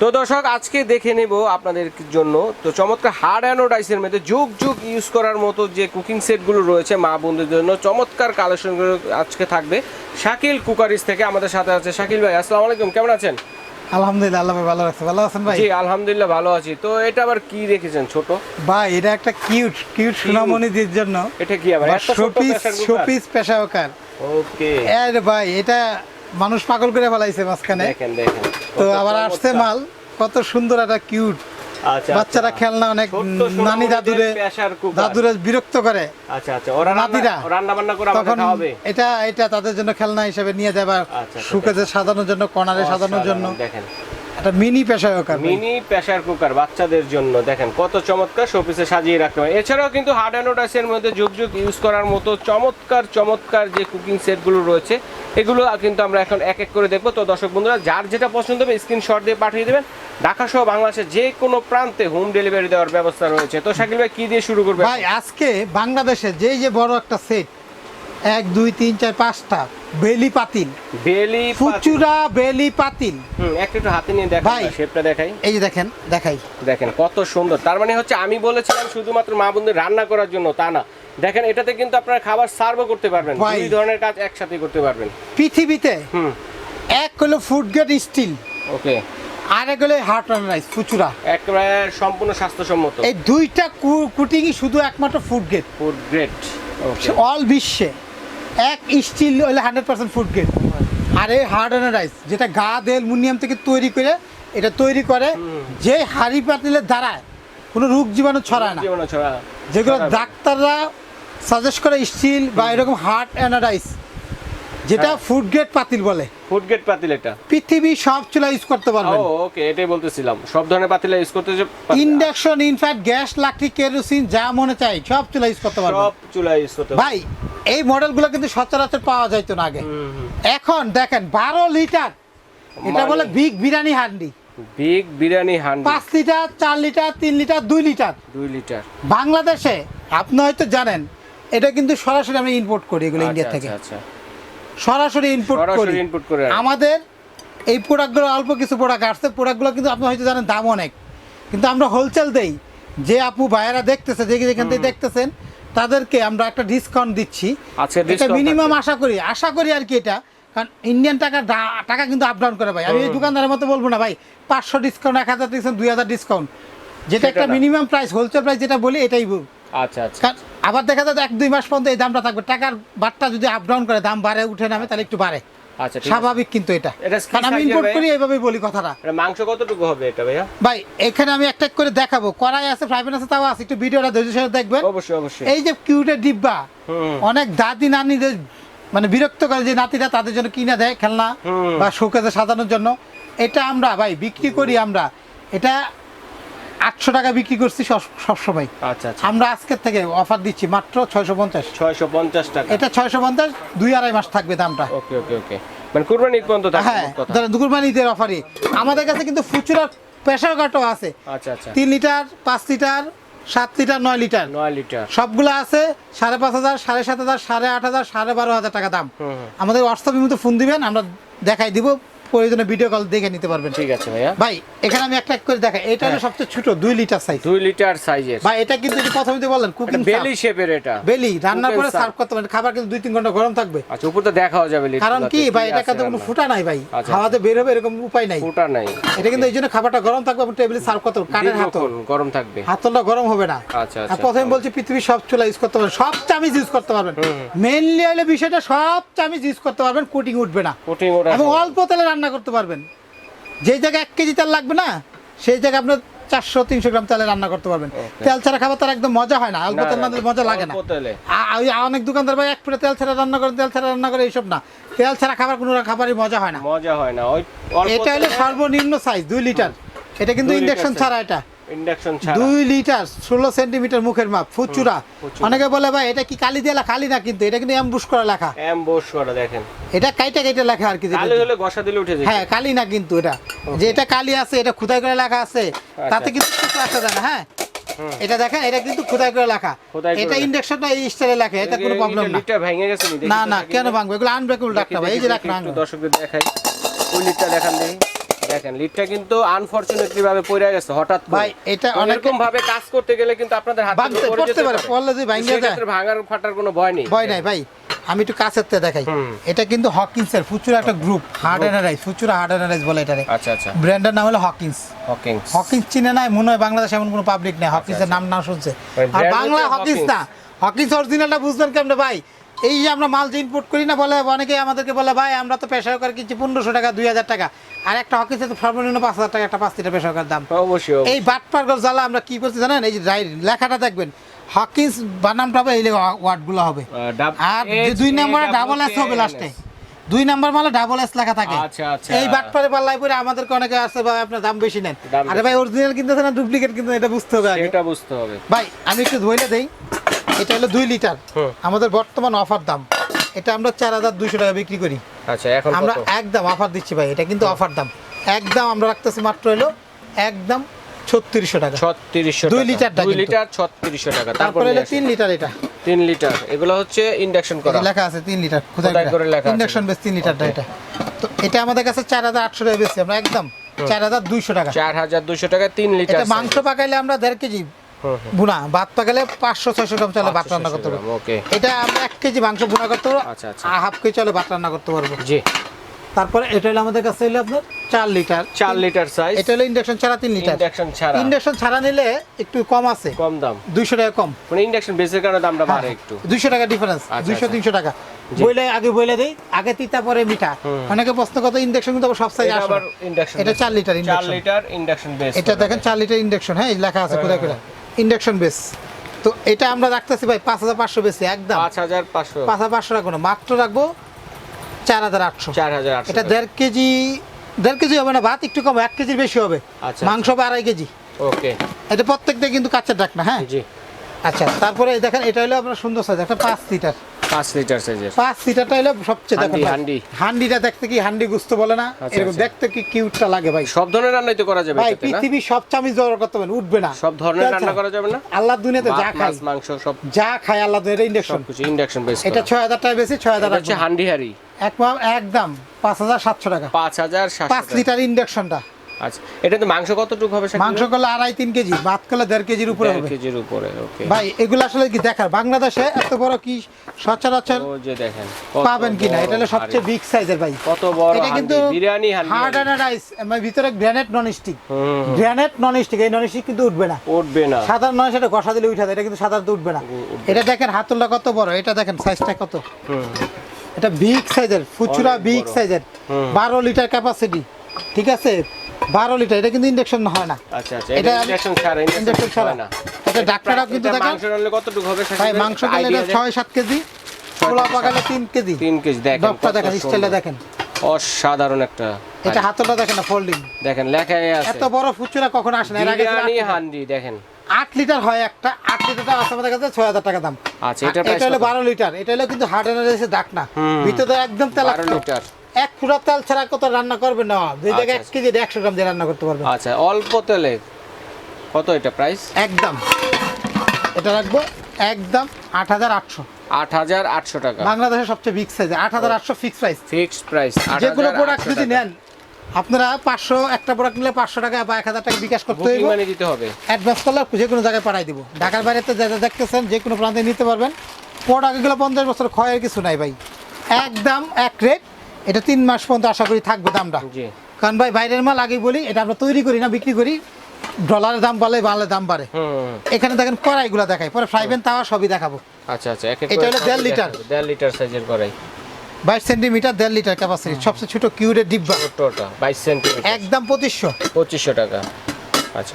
তো দর্শক আজকে দেখে নেব আপনাদের জন্য। তো চমৎকার হার্ড অ্যানোডাইসের মধ্যে যুগ যুগ ইউজ করার মতো যে কুকিং সেটগুলো রয়েছে মা বন্ধুদের জন্য চমৎকার কালেকশনগুলো আজকে থাকবে শাকিল কুকারিস থেকে আমাদের সাথে আছে। শাকিল ভাই আসসালামু আলাইকুম কেমন আছেন? আলহামদুলিল্লাহ আল্লাহ ভালো রাখছে ভালো আছেন ভাই? জি আলহামদুলিল্লাহ ভালো আছি। তো এটা আবার কি রেখেছেন ছোট? ভাই এটা একটা কিউট কিউট সোনামণিদের জন্য। এটা কি আবার? এত ছোট শোপিস শোপিস পেশাওকার ওকে এর ভাই এটা মানুষ পাগল করে ফেলাইছে মাঝখানে। দেখেন দেখেন তো আবার। আসছে মাল কত সুন্দর একটা কিউট আচ্ছা বাচ্চারা আচ্ছা। খেলনা অনেক নানি দাদুরে দাদুরে বিরক্ত করে। আচ্ছা আচ্ছা ওরা নাতিরা। রান্না রান্না বান্না করে তখন এটা এটা তাদের জন্য খেলনা হিসেবে নিয়ে যাবার আচ্ছা, সাজানোর জন্য কর্নারে সাজানোর জন্য। দেখেন। একটা মিনি পেশাওকার ভাই। মিনি প্রেসার কুকার বাচ্চাদের জন্য দেখেন কত চমৎকার শোপিসে সাজিয়ে রাখতে পারেন এছাড়াও কিন্তু হার্ড অ্যানোডাইসের মধ্যে যুগ যুগ ইউজ করার মতো চমৎকার চমৎকার যে কুকিং সেটগুলো রয়েছে এগুলো কিন্তু আমরা এখন এক এক করে দেখব। তো দর্শক বন্ধুরা যার যেটা পছন্দ হবে স্ক্রিনশট দিয়ে পাঠিয়ে দেবেন। ঢাকা সহ বাংলাদেশের যে কোনো প্রান্তে হোম ডেলিভারি দেওয়ার ব্যবস্থা রয়েছে। তো শাকিল ভাই কি দিয়ে শুরু করবে ভাই আজকে বাংলাদেশে যেই যে বড় একটা সেট এক দুই তিন চার পাঁচটা বেলি পাতিল। বেলি ফুচুরা বেলি পাতিল। হুম একটা একটু হাতে নিয়ে দেখাই ভাই। শেপটা দেখাই। এই যে দেখেন দেখাই। দেখেন কত সুন্দর। তার মানে হচ্ছে আমি বলেছিলাম শুধুমাত্র মা বোনদের রান্না করার জন্য তা না। দেখেন এটাতে কিন্তু আপনারা খাবার সার্ভও করতে পারবেন। দুই ধরনের কাজ একসাথে করতে পারবেন। পৃথিবীতে হুম। এক হলো ফুড গ্রেড স্টিল ওকে। আর এক হলো হার্ট অ্যান্ড রাইস ফুচুরা। একেবারে সম্পূর্ণ স্বাস্থ্যসম্মত। এই দুইটা কুটিংই শুধু একমাত্র food grade food grade all বিশ্বে। এক স্টিল হলে হান্ড্রেড পার্সেন্ট ফুড গ্রেড আর এই হার্ড অ্যান্ড রাইস যেটা গা অ্যালুমিনিয়াম থেকে তৈরি করে এটা তৈরি করে যে হাড়ি পাতিলের দ্বারায় কোনো রোগ জীবাণু ছড়ায় না। যেগুলো ডাক্তাররা সাজেস্ট করে স্টিল বা এরকম হার্ট অ্যানাডাইস যেটা হ্যাঁ। ফুড গ্রেড পাতিল বলে। ফুড গ্রেড পাতিল এটা। পৃথিবী সব চুলা ইউজ করতে ও পারবেন ওকে এটাই বলতেছিলাম। সব ধরনের পাতিল ইউজ করতে যে ইন্ডাকশন ইনফ্যাক্ট গ্যাস লাকড়ি কেরোসিন যা মনে চাই সব চুলা ইউজ করতে পারবেন। সব চুলা ইউজ করতে ভাই এই মডেলগুলো কিন্তু সচরাচর পাওয়া যাইতো না আগে। এখন দেখেন বারো লিটার এটা বলে মানে- বিগ বিরিয়ানি হান্ডি। বিগ বিরিয়ানি হান্ডি। পাঁচ লিটার চার লিটার তিন লিটার দুই লিটার। দুই লিটার। বাংলাদেশে আপনি হয়তো জানেন এটা কিন্তু সরাসরি আমরা ইম্পোর্ট করি এগুলো ইন্ডিয়া আচ্ছা, থেকে। আচ্ছা সরাসরি করি। সরাসরি করে আমাদের এই প্রোডাক্টগুলো অল্প কিছু প্রোডাক্ট আসছে প্রোডাক্টগুলো কিন্তু আপনি হয়তো জানেন দাম অনেক। কিন্তু আমরা হোলসেল দেই। যে আপু ভাইয়েরা দেখতেছে যে যেখান থেকে দেখতেছেন তাদেরকে আমরা একটা ডিসকাউন্ট দিচ্ছি। এটা মিনিমাম আশা করি আশা করি আর কি এটা। কারণ ইন্ডিয়ান টাকা টাকা কিন্তু আপ ডাউন করে ভাই। আমি এই দোকানদারের মতো বলব না ভাই পাঁচশো ডিসকাউন্ট এক হাজার ডিসকাউন্ট দুই হাজার ডিসকাউন্ট যেটা একটা মিনিমাম প্রাইস হোলসেল প্রাইস যেটা বলি এটাই বল আচ্ছা আচ্ছা। আবার দেখা যায় এক দুই মাস পর্যন্ত এই দামটা থাকবে। টাকার বারটা যদি আপ ডাউন করে দাম বাড়ে উঠে নামে তাহলে একটু বাড়ে। আচ্ছা স্বাভাবিক কিন্তু এটা। কারণ আমি ইম্পোর্ট করি এইভাবেই বলি কথাটা। মাংস কতটুকু হবে এটা ভাইয়া? ভাই এখানে আমি একটা করে দেখাবো। কড়াই আছে ফ্রাই প্যান আছে তাও আছে। একটু ভিডিওটা ধৈর্য সহকারে দেখবেন। অবশ্যই অবশ্যই। এই যে কিউটের ডিব্বা অনেক দাদি নানিদের মানে বিরক্ত করে যে নাতিরা তাদের জন্য কিনে দেয় খেলনা বা শোকেজে সাজানোর জন্য। এটা আমরা ভাই বিক্রি করি আমরা। এটা আটশো টাকা বিক্রি করছি সবসময় আচ্ছা আচ্ছা। আমরা আজকের থেকে অফার দিচ্ছি মাত্র ছয়শো পঞ্চাশ। ছয়শো পঞ্চাশ টাকা। এটা ছয়শো পঞ্চাশ দুই আড়াই মাস থাকবে দামটা। ওকে ওকে ওকে। মানে কুরবানি ঈদ পর্যন্ত হ্যাঁ মোট কথা। ধরেন দুকুরবানিদের অফারে আমাদের কাছে কিন্তু ফুচুরার প্রেশার কাটও আছে। আচ্ছা আচ্ছা। তিন লিটার পাঁচ লিটার সাত লিটার নয় লিটার। নয় লিটার। সবগুলো আছে সাড়ে পাঁচ হাজার সাড়ে সাত হাজার সাড়ে আট হাজার সাড়ে বারো হাজার টাকা দাম। আমাদের হোয়াটসঅ্যাপের মধ্যে ফোন দিবেন আমরা দেখাই দিব। প্রয়োজনে ভিডিও কল দেখে নিতে পারবেন। ঠিক আছে ভাইয়া। ভাই এখানে আমি একটা এক করে দেখাই। এটা হলো হ্যাঁ। সবচেয়ে ছোট দুই লিটার সাইজ দুই লিটার সাইজের ভাই এটা কিন্তু যে প্রথমে যে বললেন কুকিং বেলি শেপের এটা। বেলি রান্না করে সার্ভ করতে পারেন। খাবার কিন্তু দুই তিন ঘণ্টা গরম থাকবে। আচ্ছা উপর তো দেখাও যাবে lid কারণ কি ভাই এটা কিন্তু কোনো ফুটা নাই ভাই। আচ্ছা, খাওয়াতে বের হবে এরকম উপায় নাই। ফুটা নাই। এটা কিন্তু এই জন্য খাবারটা গরম থাকবে এবং টেবিলে সার্ভ করতে হবে কাঠের হাতল। গরম থাকবে। হাতলটা গরম হবে না। আচ্ছা, আর আচ্ছা, প্রথমে আচ্ছা। বলছি পৃথিবীর সব চুলা ইউজ করতে পারবেন। সব চামিচ ইউজ করতে পারবেন। মেইনলি হলে বিষয়টা সব চামিচ ইউজ করতে পারবেন কুটিং উঠবে না। কোটিং এবং অল্প তেলে রান্না করতে পারবেন। যে জায়গায় এক কেজি তেল লাগবে না সেই জায়গায় আপনার চারশো তিনশো গ্রাম তেলে রান্না করতে পারবেন। তেল ছাড়া খাবার তার একদম মজা হয় না অল্প তেল না মজা লাগে না। ওই অনেক দোকানদার ভাই এক ফুটে তেল ছাড়া রান্না করে তেল ছাড়া রান্না করে এইসব না। তেল ছাড়া খাবার কোনো খাবারই মজা হয় না। মজা হয় না ওই এটা হলো সর্বনিম্ন সাইজ দুই লিটার এটা কিন্তু ইন্ডাকশন ছাড়া এটা। ইন্ডাকশন দুই লিটার ষোলো সেন্টিমিটার মুখের মাপ ফুচুরা। ফুচুরা। অনেকে বলে ভাই এটা কি কালি দিয়ে কালি না কিন্তু এটা কিন্তু অ্যাম্বুশ করা লেখা। অ্যাম্বোস করা দেখেন। এটা কাইটা কাইটা লেখা আর কি যেটা। হলে গসা দিলে উঠে যায়। হ্যাঁ কালি না কিন্তু এটা। যে এটা কালি আছে এটা খুদাই করে লেখা আছে তাতে কিন্তু কিছু আসা যায় না হ্যাঁ? এটা দেখেন এটা কিন্তু খুদাই করে লেখা। এটা ইন্ডাকশনটা এই স্টাইলে লেখা এটা কোনো প্রবলেম না। লিটার ভেঙে গেছে না না কেন। ভাঙবে? এগুলো আনব্রেকেবল ডাক্তার ভাই এই যে দেখি, দর্শকদের দেখাই। লিটার দেখান দেখি। দেখেন লিডটা কিন্তু আনফরচুনেটলি ভাবে পড়ে গেছে হঠাৎ ভাই, এটা তো অনেকে- এরকম ভাবে কাজ করতে গেলে কিন্তু আপনাদের হাত পড়ে যেতে পারে, পড়লে যদি ভাঙে যায়। ভাঙার ফাটার কোনো ভয় নেই। ভয় নাই ভাই। আমি একটু কাছের দেখাই। এটা কিন্তু হকিন্সের ফুচুরা একটা group hard anodised Futura hard anodised বলে এটারে। আচ্ছা আচ্ছা। ব্র্যান্ডের নাম হলো হকিন্স হকিং হকিন্স চিনে নাই মনে হয় বাংলাদেশে এমন কোনো পাবলিক নেই হকিন্সের নাম না শুনছে। আর বাংলা হকিন্স Hawkins। না। হকিন্স অরিজিনালটা বুঝবেন কেমন ভাই? এই যে আমরা মাল যে ইনপুট করি না বলে অনেকে আমাদেরকে বলে ভাই আমরা তো বেসরকারি কিনছি পনেরোশো টাকা দুই হাজার টাকা। আর একটা হকিন্সের তো সর্বনিম্ন পাঁচ হাজার টাকা একটা পাঁচ লিটার বেসরকার দাম। অবশ্যই এই বাটপার জ্বালা আমরা কি করছি জানেন? এই যে লেখাটা দেখবেন। হকিন্স বানামটা হবে এই ওয়ার্ডগুলো হবে। আর দুই নম্বরে ডাবল এস হবে লাস্টে দুই নাম্বার মালে ডাবল এস লেখা থাকে। আচ্ছা, আচ্ছা। এই বাটপারে পাল্লাই পরে আমাদেরকে অনেকে আছে ভাই আপনার দাম বেশি নেন। আরে ভাই অরিজিনাল কিনতেছে না ডুপ্লিকেট কিন্তু এটা বুঝতে হবে সেটা বুঝতে হবে। ভাই আমি একটু ধইলে দেই। এটা হলো দুই লিটার। আমাদের বর্তমান অফার দাম। এটা আমরা চার হাজার দুইশো টাকা বিক্রি করি। আচ্ছা এখন আমরা একদম অফার দিচ্ছি ভাই এটা কিন্তু অফার দাম। একদম আমরা রাখতেছি মাত্র হলো একদম ছত্রিশশো টাকা। ছত্রিশশো দুই লিটারটা দুই লিটার ছত্রিশশো টাকা। তারপরে হলো তিন লিটার এটা। তিন লিটার। এগুলো হচ্ছে ইন্ডাকশন করা। লেখা আছে তিন লিটার। খোদাই করে লেখা। ইন্ডাকশন বেস তিন লিটারটা এটা। তো এটা আমাদের কাছে চার হাজার আটশো টাকা বেশি। আমরা একদম চার হাজার দুইশো টাকা। চার হাজার দুশো টাকা তিন লিটার এটা মাংস পাকাইলে আমরা দেড় কেজি বুনা ভাত পাকাইলে পাঁচশো ছয়শো গ্রাম চলে ভাত রান্না করতে পারব। ওকে। এটা আমরা এক কেজি মাংস বুনা করতে পারব আচ্ছা, আচ্ছা। হাফ কেজি চলে ভাত রান্না করতে পারব। জি। তারপরে এটা হলো আমাদের কাছে হলো আপনার চার লিটার। চার লিটার সাইজ এটা হলো ইন্ডাকশন ছাড়া তিন লিটার। ইন্ডাকশন ছাড়া। ইন্ডাকশন ছাড়া নিলে একটু কম আছে। কম দাম। দুইশো টাকা কম। মানে ইন্ডাকশন বেসের কারণে দামটা বাড়ে একটু। দুইশো টাকা ডিফারেন্স আচ্ছা, দুইশো আচ্ছা। তিনশো টাকা। বইলে আগে বইলে দেই আগে তিতা পরে মিঠা। অনেকে প্রশ্ন কত ইন্ডাকশন কিন্তু সব সাইজ আসে এটা চার লিটার চার ইন্ডাকশন লিটার ইন্ডাকশন বেস এটা দেখেন চার লিটার ইন্ডাকশন হ্যাঁ লেখা আছে কোথায় কোথায় ইন্ডাকশন বেস। তো এটা আমরা রাখতেছি ভাই পাঁচ হাজার পাঁচশো বেশি একদম। পাঁচ হাজার পাঁচশো। পাঁচ হাজার পাঁচশো রাখব না মাত্র রাখব চার হাজার আটশো। চার হাজার আটশো। এটা দেড় কেজি দেড় কেজি হবে না ভাত একটু কম এক কেজির বেশি হবে। আচ্ছা। মাংস হবে আড়াই কেজি। ওকে। এটা প্রত্যেকটা কিন্তু কাঁচের ডাক না হ্যাঁ? জি। আচ্ছা তারপরে দেখেন এটা হলো আপনার সুন্দর সাইজ একটা পাঁচ লিটার পাঁচ লিটার সাইজের পাঁচ সিটারটা হলো সবচেয়ে দেখেন হান্ডি, হান্ডিটা দেখতে কি হান্ডি গুস্ত বলে না? আচ্ছা, এরকম আচ্ছা। দেখতে কি কিউটটা লাগে ভাই। সব ধরনের রান্নাই তো করা যাবে ভাই পৃথিবীর সব চামিচ জোগাড় করতে পারেন উঠবে না। সব ধরনের। রান্না করা যাবে না? আল্লাহ দুনিয়াতে যা মাছ মাংস সব। যা খায় আল্লাহ ইন্ডাকশন সবকিছু ইন্ডাকশন বেস এটা ছয় হাজার টাকা বেশি ছয় হাজার হচ্ছে হান্ডি হাড়ি। এক একদম পাঁচ হাজার সাতশো টাকা। পাঁচ হাজার পাঁচ সাতশো লিটার ইন্ডাকশনটা আচ্ছা এটা তো মাংস কতটুকু হবে মাংস? করলে আড়াই তিন কেজি ভাত করলে দেড় কেজির উপরে হবে। কেজির উপরে ওকে ভাই এগুলো আসলে কি দেখার? বাংলাদেশে এত বড় কি সচরাচর ও যে দেখেন পাবেন কিনা? এটা হলো সবচেয়ে বিগ সাইজের ভাই। কত বড় এটা কিন্তু বিরিয়ানি হার্ড অ্যান্ড রাইস ভিতরে granite non stick. Granite non stick এই নন স্টিক কিন্তু উঠবে না। উঠবে না। সাধারণ নয় সেটা ঘষা দিলে উঠে যায় এটা কিন্তু সাধারণত উঠবে না। এটা দেখেন হাতুলটা কত বড় এটা দেখেন সাইজটা কত। এটা বিগ সাইজের ফুচুরা বিগ সাইজের বারো লিটার ক্যাপাসিটি ঠিক আছে? বারো লিটার এটা কিন্তু ইন্ডাকশন হয় না। আচ্ছা আচ্ছা এটা ছাড়া ছাড়া। ছাড়া না। এটা ডাক্তাররাও কিন্তু দেখেন। মাংস কতটুকু হবে ভাই? মাংস এটা? ছয় সাত কেজি পোলা পাকালে তিন কেজি। তিন কেজি দেখেন দেখেন স্টাইলটা দেখেন। অসাধারণ একটা এটা হাঁড়ি। হাতলটা দেখেন না ফোল্ডিং দেখেন লেখাই আছে। এত বড় ফুচুরা কখন আসে না? এর আগে বিরিয়ানি হান্ডি দেখেন। আট লিটার হয় একটা আট লিটারটা আছে আমাদের কাছে ছয় হাজার টাকা দাম। আচ্ছা, এটা হলো? বারো লিটার এটা হলো কিন্তু হার্ড এনার্জি ডাক না। ভিতরে একদম তেল লিটার। এক ফুটা তেল ছাড়া কত রান্না করবে না? দুই জায়গায় এক আচ্ছা, কেজি একশো গ্রাম দিয়ে রান্না করতে পারবে। আচ্ছা অল্প তেলে কত এটা প্রাইস একদম। এটা রাখব একদম আট হাজার আটশো। আট হাজার আটশো টাকা। বাংলাদেশের সবচেয়ে বিগ সাইজ আট হাজার আটশো ফিক্স প্রাইস ফিক্সড প্রাইস যে কোনো প্রোডাক্ট যদি নেন আপনারা পাঁচশো একটা প্রোডাক্ট নিলে পাঁচশো টাকা বা এক হাজার টাকা বিকাশ করতে মানে দিতে হবে। অ্যাডভান্স করলে যে কোনো জায়গায় পাঠাই দিব। ঢাকার বাইরেতে যা যা দেখতেছেন যে কোনো প্রান্তে নিতে পারবেন। প্রোডাক্টগুলো পঞ্চাশ বছর ক্ষয়ের কিছু নাই ভাই। একদম এক রেট এটা তিন মাস পর্যন্ত আশা করি থাকবে দামটা। কারণ ভাই বাইরের মাল আগে বলি এটা আমরা তৈরি করি না বিক্রি করি। ডলারের দাম বাড়লে বাড়লে দাম বাড়ে। এখানে দেখেন কড়াইগুলো দেখাই পরে ফ্রাই প্যান তাওয়া সবই দেখাবো। আচ্ছা আচ্ছা এটা হলো দেড় লিটার। দেড় লিটার সাইজের করাই বাইশ সেন্টিমিটার দেড় লিটার ক্যাপাসিটি সবচেয়ে ছোট কিউরের ডিব্বা। বাইশ সেন্টিমিটার। একদম পঁচিশশো। পঁচিশশো টাকা। আচ্ছা।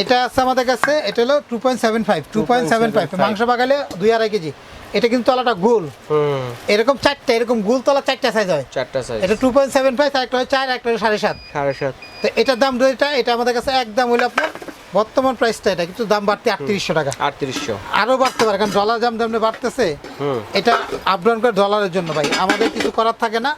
এটা আছে আমাদের কাছে এটা হলো two point seven five two point seven five 2.75 মাংস বাগালে দুই আড়াই কেজি। এটা কিন্তু তলাটা গোল। হুম। এরকম চারটা এরকম গোল তলা চারটা সাইজ হয়। চারটা সাইজ এটা টু পয়েন্ট সেভেন ফাইভ একটা হয় চার একটা সাড়ে সাত। সাড়ে সাত। তো এটার দাম যেটা এটা আমাদের কাছে একদম হইল আপনার বর্তমান প্রাইসটা এটা কিন্তু দাম বাড়তে আটত্রিশশো টাকা। আটত্রিশশো। আরও বাড়তে পারে কারণ ডলার দাম দামে বাড়তেছে। হুম। এটা আপডাউন করে ডলারের জন্য ভাই। আমাদের কিছু করার থাকে না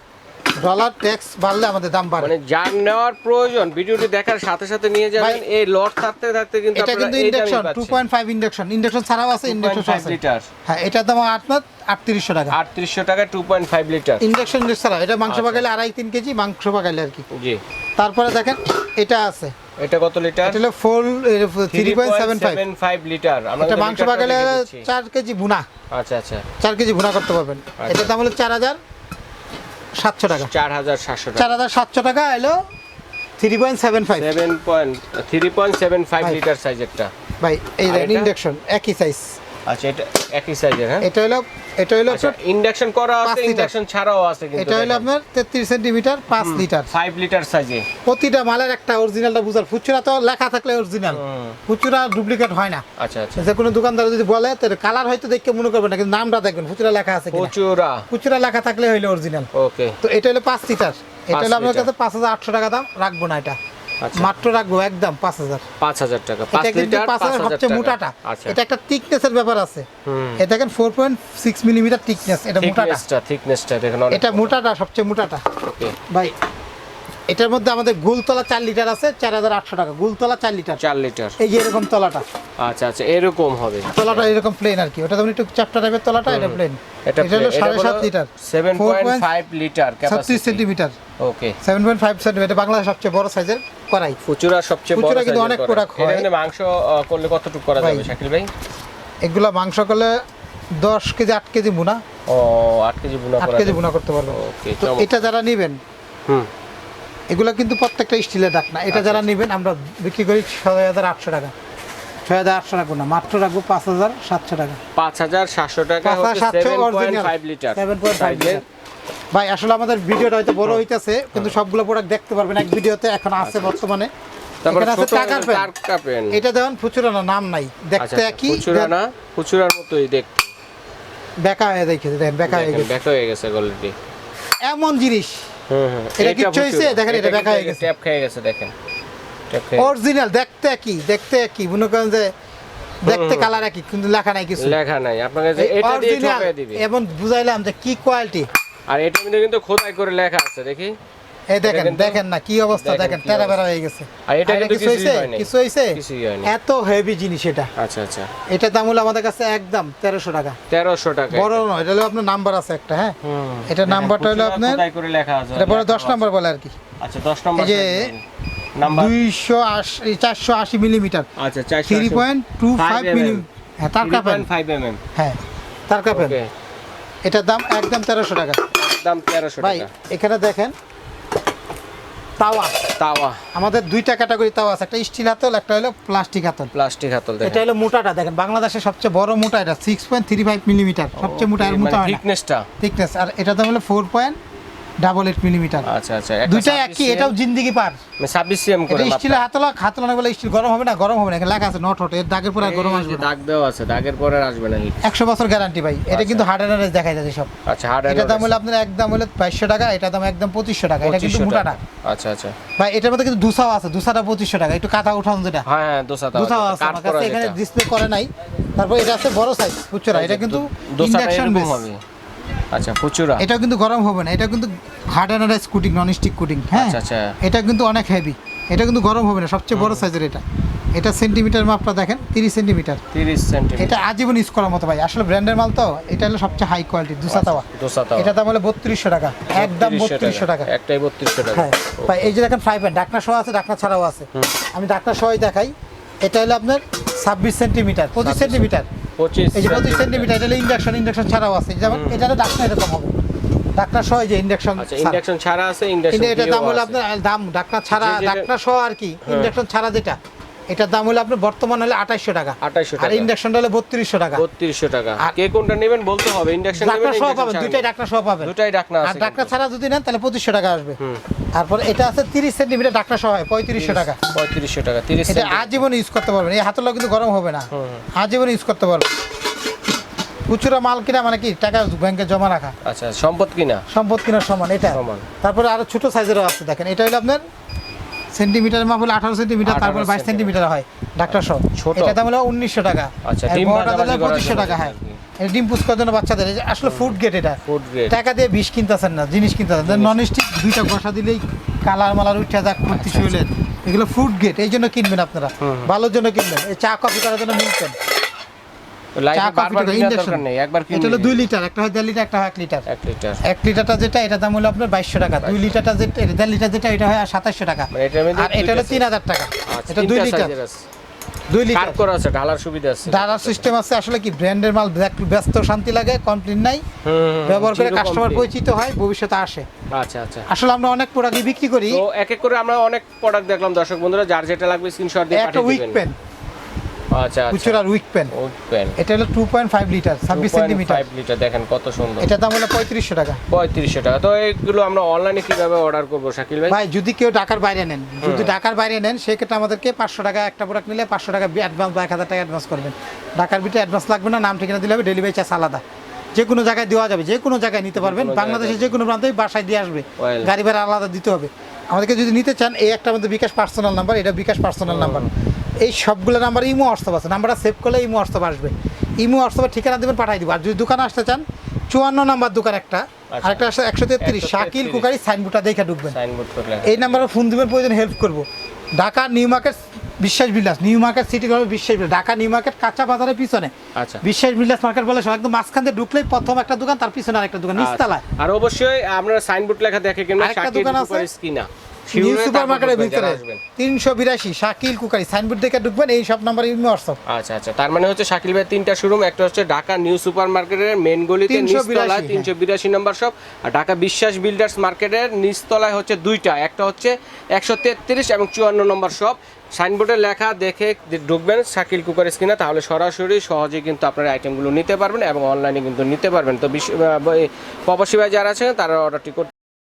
ডলার ট্যাক্স বাড়লে আমাদের দাম বাড়ে। মানে যার নেওয়ার প্রয়োজন ভিডিওটি দেখার সাথে সাথে নিয়ে যাবেন এই লট থাকতে থাকতে কিন্তু এটা কিন্তু ইন্ডাকশন টু পাচ্ছেন। পয়েন্ট ফাইভ ইন্ডাকশন ইন্ডাকশন ছাড়াও আছে ইন্ডাকশন 2.5 আছে। লিটার হ্যাঁ এটার দাম আপনার আটত্রিশশো টাকা। আটত্রিশশো টাকা two point five litre induction ছাড়া এটা মাংস আচ্ছা। পাকাইলে আড়াই তিন কেজি মাংস পাকাইলে আর কি। জি। তারপরে দেখেন এটা আছে। এটা কত লিটার এটা হলো ফাইভ ফাইভ লিটার আমরা এটা মাংস পাকাইলে লিখে দিচ্ছি। চার কেজি ভুনা। আচ্ছা আচ্ছা। চার কেজি ভুনা করতে পারবেন। এটা দাম হলো চার হাজার সাতশো টাকা। চার হাজার সাতশো চার হাজার সাতশো টাকা এলো three point seven five seven point three point seven five. Litre সাইজেরটা ভাই এই ইন্ডাকশন একই সাইজ আচ্ছা এটা একই সাইজের হ্যাঁ? এটা হলো এটা হলো আচ্ছা ইন্ডাকশন করা আছে ইন্ডাকশন ছাড়াও আছে কিন্তু এটা হলো আপনার তেত্রিশ সেন্টিমিটার পাঁচ লিটার ফাইভ লিটার সাইজে প্রতিটা মালের একটা অরিজিনালটা বুঝার। ফুচুরা তো লেখা থাকলে অরিজিনাল ফুচুরা ডুপ্লিকেট হয় না। আচ্ছা আচ্ছা। যে কোনো দোকানদার যদি বলে তাহলে কালার হয়তো দেখে মনে করবেন না কিন্তু নামটা দেখবেন ফুচুরা লেখা আছে কিনা। প্রচুরা ফুচুরা লেখা থাকলে হইল অরিজিনাল ওকে তো এটা হলো পাঁচ লিটার এটা হলো আপনার কাছে পাঁচ হাজার আটশো টাকা দাম রাখব না এটা। আচ্ছা মাত্র রাখব একদম পাঁচ হাজার। পাঁচ হাজার টাকা এটা কিন্তু পাঁচ হাজার সবচেয়ে মোটাটা। আচ্ছা। এটা একটা থিকনেসের ব্যাপার আছে। এটা দেখেন four point six millimetre thickness এটা মোটাটা। থিকনেসটা থিকনেসটা দেখেন এটা মোটাটা সবচেয়ে মোটাটা। ভাই এটার মধ্যে আমাদের গুলতলা চার লিটার আছে চার হাজার আটশো টাকা। গুলতলা চার লিটার। চার লিটার। এই যে এরকম তলাটা। আচ্ছা আচ্ছা এরকম হবে। তলাটা এরকম প্লেন আর কি। ওটা যেমন একটু চ্যাপ্টা টাইপের তলাটা এটা প্লেন এটা হলো সাড়ে সাত litre. Seven point five litre ছত্রিশ centimetre okay seven point five centimetre Bangladesh সবচেয়ে বড় সাইজের করাই ফুচুরা সবচেয়ে বড় ফুচুরা কিন্তু অনেক product হয়। কিন্তু মাংস করলে কতটুকু করা যাবে শাকিল ভাই? এগুলা মাংস করলে দশ কেজি আট কেজি বুনা। ও আট কেজি বুনা আট কেজি। বুনা করতে পারব। ওকে তো এটা যারা নিবেন হুম। এগুলো কিন্তু প্রত্যেকটা স্টিলের ডাক না এটা আচ্ছা, যারা নেবেন আমরা বিক্রি করি ছয় হাজার আটশো টাকা। ছয় হাজার আটশো টাকা না মাত্র রাখব পাঁচ হাজার সাতশো টাকা। পাঁচ হাজার সাতশো টাকা litre seven point five litre ভাই আসলে আমাদের ভিডিওটা হয়তো বড় হইতেছে কিন্তু সবগুলো প্রোডাক্ট দেখতে পারবেন। এক ভিডিওতে এখন আছে বর্তমানে। টাকা পেন এটা দেখুন ফুচুরা না নাম নাই। আচ্ছা দেখতে একই খুচরা না খুচরার মতোই দেখতে। বেকা হয়ে দেখে দেখেন বেকা হয়ে গেছে। ব্যাক হয়ে গেছে অলরেডি এমন জিনিস। এটা কিচ্ছু হয়েছে? দেখেন, এটা দেখা হয়ে গেছে। ট্যাপ খেয়ে গেছে দেখেন। অরিজিনাল দেখতে কি দেখতে কি মনে করেন যে দেখতে কালার একই কিন্তু লেখা নাই কিছু। লেখা নাই। আপনাকে যে এটা দিয়ে ঠকাই দিবে। এবং বুঝাইলাম যে কি কোয়ালিটি আর মধ্যে কিন্তু খোদাই করে লেখা আছে দেখি। এই দেখেন দেখেন না কি অবস্থা দেখেন অবস্থা। বেড়া হয়ে গেছে। আর এটা কিছু নাই। কিছু হয়নি। এত হেভি জিনিস এটা। আচ্ছা আচ্ছা। এটা দাম হলো আমাদের কাছে একদম তেরোশো টাকা। তেরোশো টাকা বড় নয় এটা হলো আপনার নাম্বার আছে একটা হ্যাঁ? এটা নাম্বারটা হলো আপনার খোদাই করে লেখা আছে। এটা বড় দশ নাম্বার বলে আর কি। আচ্ছা দশ নম্বর এই যে নাম্বার দুইশো আশি চারশো আশি মিলিমিটার আচ্ছা চারশো three point two five milli হ্যাঁ তার কাপেন। ফাইভ এম এম হ্যাঁ তার ওকে এটার দাম একদম তেরোশো টাকা। দাম তেরোশো ভাই এখানে দেখেন তাওয়া। তাওয়া। আমাদের দুইটা ক্যাটাগরি তাওয়া আছে একটা স্টিল হাতল একটা হলো প্লাস্টিক হাতল। প্লাস্টিক হাতল এটা হলো মোটাটা দেখেন বাংলাদেশের সবচেয়ে বড় মোটা এটা six point three five millimetre সবচেয়ে মোটা এর মোটা থিকনেসটা থিকনেস আর এটা তো হলো four point double eight millimetre আচ্ছা আচ্ছা দুইটা একই এটাও জিন্দিগি পার। ছাব্বিশ সিএম করে এটা স্টিলের হাতলা হাতলা না বলে স্টিল গরম হবে না গরম হবে না এখানে লেখা আছে নট হট এর দাগের পরে আর গরম আসবে দাগ দেওয়া আছে দাগের পরে আসবে না হিট একশো বছর গ্যারান্টি ভাই এটা কিন্তু হার্ড এনারেজ দেখা যাচ্ছে সব। আচ্ছা হার্ড এটা দাম হলো আপনার একদম হলো বাইশশো টাকা এটা দাম একদম পঁচিশশো টাকা এটা কিন্তু মোটাটা। আচ্ছা আচ্ছা। ভাই এটার মধ্যে কিন্তু দুসাও আছে দুসাটা পঁচিশশো টাকা একটু কাঁথা উঠানো যেটা। হ্যাঁ হ্যাঁ দোসা দুসাও আছে আমার কাছে এখানে ডিসপ্লে করে নাই তারপর এটা আছে বড় সাইজ বুঝছ এটা কিন্তু ইন্ডাকশন বেস হবে। আচ্ছা প্রচুরা এটাও কিন্তু গরম হবে না এটা কিন্তু হার্ড এনারাইজ কুটিং নন স্টিক কুটিং হ্যাঁ? আচ্ছা আচ্ছা। এটা কিন্তু অনেক হেভি এটা কিন্তু গরম হবে না সবচেয়ে বড় সাইজের এটা। এটা সেন্টিমিটার মাপটা দেখেন তিরিশ সেন্টিমিটার তিরিশ সেন্টিমিটার এটা আজীবন ইউজ করার মতো ভাই আসলে ব্র্যান্ডের মাল তো এটা হলো সবচেয়ে হাই কোয়ালিটি দুসা তাওয়া। এটা দাম হলো বত্রিশশো টাকা একদম বত্রিশশো টাকা একটাই বত্রিশশো টাকা। হ্যাঁ ভাই এই যে দেখেন ফ্রাই প্যান ডাকনা সহ আছে ডাকনা ছাড়াও আছে। আমি ডাকনা সহই দেখাই এটা হলো আপনার ছাব্বিশ সেন্টিমিটার পঁচিশ সেন্টিমিটার এই যে পঁচিশ সেন্টিমিটার। এটা হলো ইন্ডাকশন ইন্ডাকশন ছাড়াও আছে। যেমন এটা হলো এরকম হবে। ডাকনা সহ যে ইন্ডাকশন আচ্ছা ইন্ডাকশন ছাড়া। আছে ইন্ডাকশন কিন্তু দাম হলো আপনার দাম ডাকনা ছাড়া যে যেটা- সহ আর কি ইন্ডাকশন ছাড়া যেটা। এটার দাম হলো আপনার বর্তমান হলে আঠাইশশো টাকা। 2800 আর। ইন্ডাকশনটা হলো বত্রিশশো টাকা। বত্রিশশো টাকা। কে কোনটা নেবেন বলতে হবে। ইন্ডাকশন ডাকনা সহ পাবেন দুইটাই ডাকনা সহ পাবেন। দুটাই ডাকনা আর ডাকনা ছাড়া যদি নেন তাহলে পঁচিশশো টাকা আসবে। তারপর এটা আছে তিরিশ সেন্টিমিটার ডাকনা সহ হয় পঁয়ত্রিশশো টাকা। পঁয়ত্রিশশো টাকা তিরিশ এটা আজীবন ইউজ করতে পারবেন। এই হাতগুলো কিন্তু গরম হবে না। আজীবন ইউজ করতে পারবেন। খুচরা মাল কিনা মানে কি টাকা ব্যাংকে জমা রাখা। আচ্ছা সম্পদ কিনা? সম্পদ কেনার সমান এটা। সমান। তারপরে আরও ছোট সাইজেরও আছে দেখেন। এটা হলো আপনার সেন্টিমিটার মাপ হলো আঠারো সেন্টিমিটার 18 তারপর বাইশ সেন্টিমিটার হয়। ডাক্তার সহ। ছোট। এটা দাম হলো উনিশশো টাকা। আচ্ছা হলো পঁচিশশো টাকা হ্যাঁ। এটা ডিম পুষ করার জন্য বাচ্চাদের এই যে আসলে ফুড গেট এটা। ফুড গ্রেড টাকা দিয়ে বিষ কিনতেছেন না জিনিস কিনতেছেন। নন স্টিক দুইটা ঘষা দিলেই কালার মালার উঠে যাক করতে শুইলেন এগুলো ফুড গেট এই জন্য কিনবেন আপনারা। ভালোর জন্য কিনবেন। এই চা কফি করার জন্য মিলতেন লাইফে চা বারবার কফি কেনার ইন্ডাকশন দরকার নেই একবার এটা হলো কিনলে দুই লিটার একটা হয় দেড় লিটার একটা হয় এক লিটার। এক লিটার। এক লিটারটা যেটা এটা দাম হলো আপনার বাইশশো টাকা। দুই লিটারটা যেটা এটা দেড় লিটার যেটা এটা হয় সাতাশশো টাকা। আর এটা হলো তিন হাজার টাকা। আচ্ছা, এটা দুই লিটার। দুই কাট লিটার করা আছে ঢালার সুবিধা আছে। ঢালার সিস্টেম আছে আসলে কি ব্র্যান্ডের মাল ব্যস্ত শান্তি লাগে কমপ্লেন নাই। ব্যবহার করে কাস্টমার পরিচিত হয় ভবিষ্যতে আসে। আচ্ছা আচ্ছা। আসলে আমরা অনেক প্রোডাক্টই বিক্রি করি। তো এক এক করে আমরা অনেক প্রোডাক্ট দেখলাম দর্শক বন্ধুরা যার যেটা লাগবে স্ক্রিনশট দিয়ে একটা পাঠিয়ে উইক দিবেন। পেন আচ্ছা আচ্ছা। উইক পেন উইক পেন এটা হলো টু পয়েন্ট ফাইভ লিটার ছাব্বিশ সেন্টিমিটার 5 লিটার দেখেন কত সুন্দর। দাম হলো টাকা। পঁয়ত্রিশশো টাকা। তো এইগুলো আমরা অনলাইনে কীভাবে অর্ডার করব শাকিল ভাই? ভাই যদি কেউ ঢাকার বাইরে নেন যদি ঢাকার বাইরে নেন সেক্ষেত্রে আমাদেরকে পাঁচশো টাকা একটা প্রোডাক্ট নিলে পাঁচশো টাকা অ্যাডভান্স বা এক হাজার টাকা অ্যাডভান্স করবেন। ঢাকার ভিতরে অ্যাডভান্স লাগবে না নাম ঠিকানা দিলে হবে ডেলিভারি চার্জ আলাদা। যে কোনো জায়গায় দেওয়া যাবে যে কোনো জায়গায় নিতে পারবেন। কোনো বাংলাদেশের যে কোনো প্রান্তেই বাসায় দিয়ে আসবে। গাড়ি ভাড়া আলাদা দিতে হবে। আমাদেরকে যদি নিতে চান এই একটা আমাদের বিকাশ পার্সোনাল নাম্বার এটা বিকাশ পার্সোনাল নাম্বার এই সবগুলো নাম্বার ইমো হোয়াটসঅ্যাপ আছে। নাম্বারটা সেভ করলে ইমো হোয়াটসঅ্যাপ আসবে। ইমো হোয়াটসঅ্যাপের ঠিকানা দেবেন পাঠাই দিব। আর যদি দোকানে আসতে চান চুয়ান্ন নাম্বার দোকান একটা। আচ্ছা। আরেকটা আছে একশো তেত্রিশ। শাকিল কুকারি সাইনবোর্ডটা দেখে ঢুকবেন। এই নাম্বারে ফোন দিবেন প্রয়োজন হেল্প করব। ঢাকা নিউ মার্কেট বিশ্বাস বিলাস নিউ মার্কেট সিটি কলেজ বিশ্বাস বিলাস ঢাকা নিউ মার্কেট কাঁচা বাজারের পিছনে। আচ্ছা। বিশ্বাস বিলাস মার্কেট বলে সব একদম মাঝখান দিয়ে ঢুকলেই প্রথম একটা দোকান তার পিছনে আরেকটা দোকান নিচতলায়। আচ্ছা। আর অবশ্যই আমরা সাইনবোর্ড লেখা দেখে আরেকটা শাকিল দোকান আছে। কিনা নিউ সুপার মার্কেটের ভিতরে আসবেন। তিনশো বিরাশি শাকিল কুকারি সাইনবোর্ড দেখে ঢুকবেন এই সব নাম্বার ইমো হোয়াটসঅ্যাপ আচ্ছা আচ্ছা তার মানে হচ্ছে শাকিল ভাই তিনটা শোরুম একটা হচ্ছে ঢাকা নিউ সুপার মার্কেটের মেন গলিতে 382 নিচতলায় হ্যাঁ। তিনশো বিরাশি নম্বর শপ আর ঢাকা বিশ্বাস বিল্ডার্স মার্কেটের নিচতলায় হচ্ছে দুইটা একটা হচ্ছে একশো তেত্রিশ এবং চুয়ান্ন নম্বর শপ সাইনবোর্ডে লেখা দেখে ঢুকবেন শাকিল কুকার স্কিনে তাহলে সরাসরি সহজে কিন্তু আপনারা আইটেমগুলো নিতে পারবেন এবং অনলাইনে কিন্তু নিতে পারবেন তো প্রবাসী ভাই যারা আছেন তারা অর্ডারটি করতে